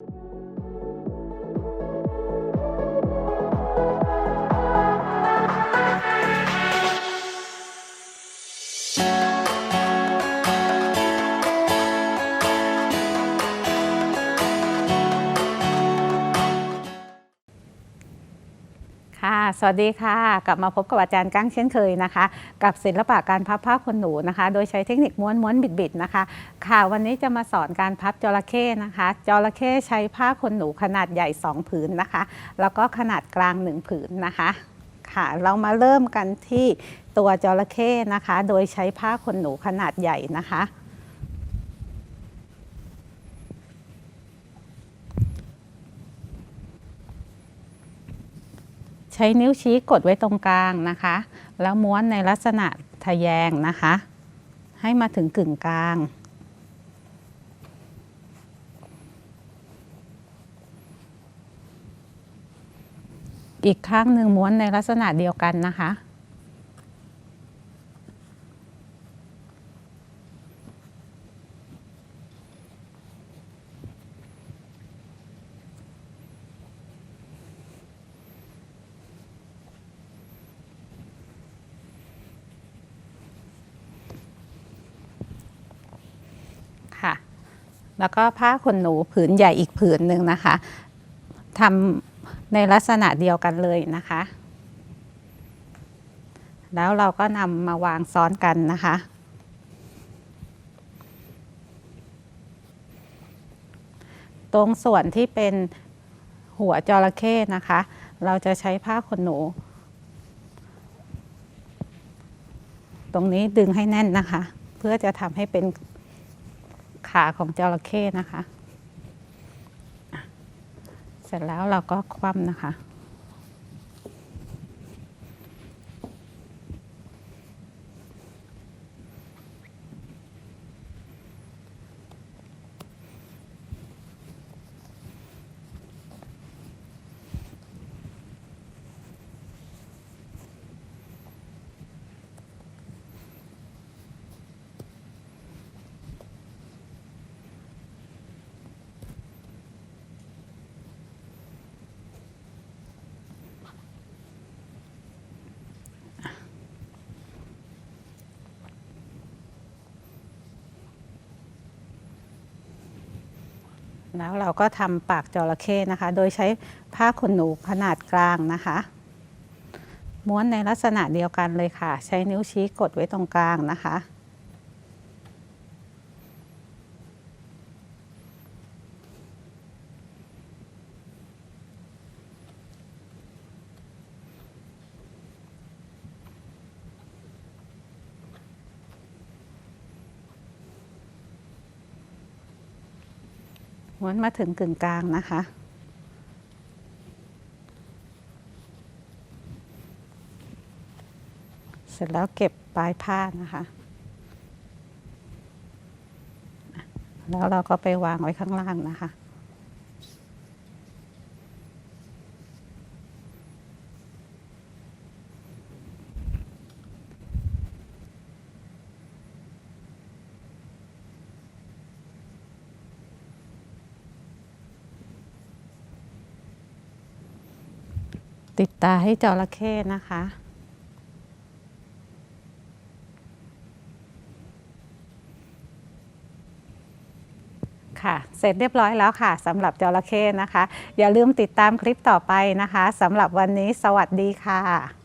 you ค่ะ สวัสดีค่ะ กลับมาพบกับอาจารย์กั้งเช่นเคยนะคะ กับศิลปะการพับผ้าขนหนูนะคะ โดยใช้เทคนิคม้วนม้วนบิดบิดๆนะคะ ค่ะวันนี้จะมาสอนการพับจระเข้นะคะจระเข้ใช้ผ้าขนหนูขนาดใหญ่ 2 ผืนนะคะ แล้วก็ขนาดกลาง 1 ผืนนะคะ ค่ะ เรามาเริ่มกันที่ตัวจระเข้นะคะ โดยใช้ผ้าขนหนูขนาดใหญ่นะคะ ช้นิ้วชี้กดไว้ตรงกลางนะคะ แล้วม้วนในลักษณะทะแยงนะคะ ให้มาถึงกึ่งกลาง อีกข้างหนึ่งม้วนในลักษณะเดียวกันนะคะค่ะ แล้วก็ผ้าขนหนูผืนใหญ่อีกผืนหนึ่งนะคะทำในลักษณะเดียวกันเลยนะคะ แล้วเราก็นำมาวางซ้อนกันนะคะ ตรงส่วนที่เป็นหัวจระเข้นะคะ เราจะใช้ผ้าขนหนู ตรงนี้ดึงให้แน่นนะคะ เพื่อจะทำให้เป็น ขาของจระเข้นะคะอะเสร็จแล้วเราก็คว่ำนะคะ แล้วเราก็ทำปากจระเข้นะคะ โดยใช้ผ้าขนหนูขนาดกลางนะคะ ม้วนในลักษณะเดียวกันเลยค่ะ ใช้นิ้วชี้กดไว้ตรงกลางนะคะ ม้วนมาถึงกึ่งกลางนะคะ เสร็จแล้วเก็บปลายผ้านะคะ แล้วเราก็ไปวางไว้ข้างล่างนะคะ ติดตาให้จระเข้นะคะ ค่ะ เสร็จเรียบร้อยแล้วค่ะสำหรับจระเข้นะคะ อย่าลืมติดตามคลิปต่อไปนะคะสำหรับวันนี้สวัสดีค่ะ